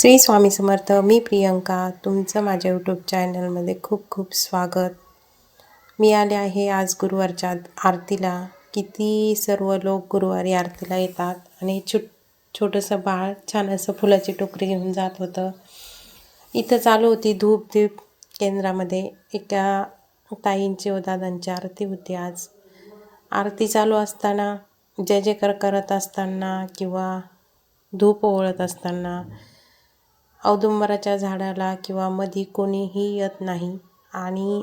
श्री स्वामी समर्थ मी प्रियंका तुमचं माझ्या यूट्यूब चॅनलमध्ये खूप खूप स्वागत. मी आले आहे आज गुरुवारच्या आरतीला. किती सर्व लोक गुरुवारी आरतीला येतात आणि छोट छोटंसं बाळ छान असं फुलाची टोकरी घेऊन जात होतं. इथं चालू होती धूप दीप केंद्रामध्ये. एका ताईंची व दादांची आरती होती आज. आरती चालू असताना जय जयकार करत असताना किंवा धूप ओवळत असताना औदुंबराच्या झाडाला किंवा मधी कोणीही येत नाही आणि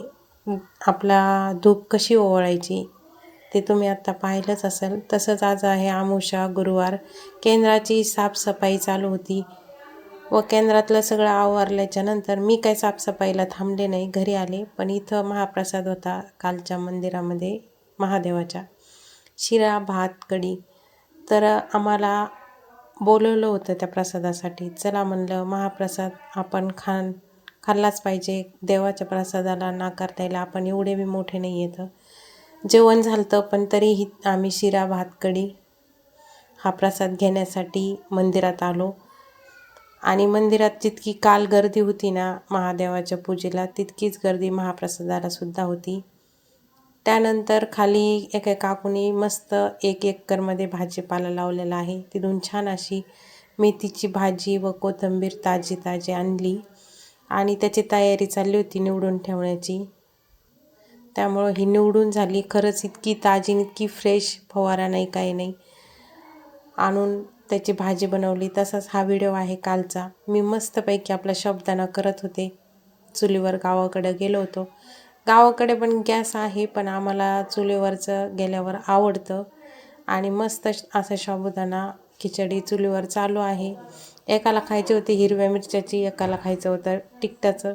आपला धूप कशी ओवाळायची ते तुम्ही आत्ता पाहिलंच असेल. तसंच आज आहे आमुषा गुरुवार. केंद्राची साफसफाई चालू होती व केंद्रातलं सगळं आवरल्याच्या नंतर मी काही साफसफाईला थांबले नाही. घरी आले पण इथं महाप्रसाद होता कालच्या मंदिरामध्ये महादेवाच्या. शिरा भात कढी. तर आम्हाला बोलवलं होतं त्या प्रसादासाठी. चला म्हणलं महाप्रसाद आपण खान खाल्लाच पाहिजे. देवाच्या प्रसादाला नाकारता येईल आपण एवढे बी मोठे नाही येतं जेवण झालं पण तरीही आम्ही शिरा भात कढी हा प्रसाद घेण्यासाठी मंदिरात आलो. आणि मंदिरात जितकी काल गर्दी होती ना महादेवाच्या पूजेला तितकीच गर्दी महाप्रसादाला सुद्धा होती. त्यानंतर खाली एका काकूनी मस्त एक एकरमध्ये भाजीपाला लावलेला आहे. तिथून छान अशी मेथीची भाजी व कोथिंबीर ताजी ताजी आणली आणि त्याची तयारी चालली होती निवडून ठेवण्याची. त्यामुळं ही निवडून झाली. खरंच इतकी ताजी इतकी फ्रेश फवारा नाही काही नाही. आणून त्याची भाजी बनवली. तसाच हा व्हिडिओ आहे कालचा. मी मस्तपैकी आपला शब्दांना करत होते. चुलीवर गावाकडं गेलो होतो. गावाकडे पण गॅस आहे पण आम्हाला चुलीवरचं गेल्यावर आवडतं. आणि मस्त असं साबुदाणा खिचडी चुलीवर चालू आहे. एकाला खायची होती हिरव्या मिरच्याची एकाला खायचं होतं तिखटाचं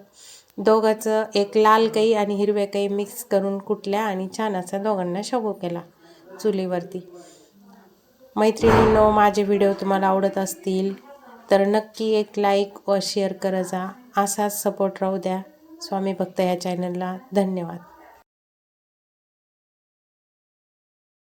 दोघाचं एक लाल काही आणि हिरव्या काही मिक्स करून कुटल्या आणि छान असं दोघांना शाबू केला चुलीवरती. मैत्रिणींनो माझे व्हिडिओ तुम्हाला आवडत असतील तर नक्की एक लाईक व शेअर करत जा. असाच सपोर्ट राहू द्या. स्वामी भक्त या चॅनलला धन्यवाद.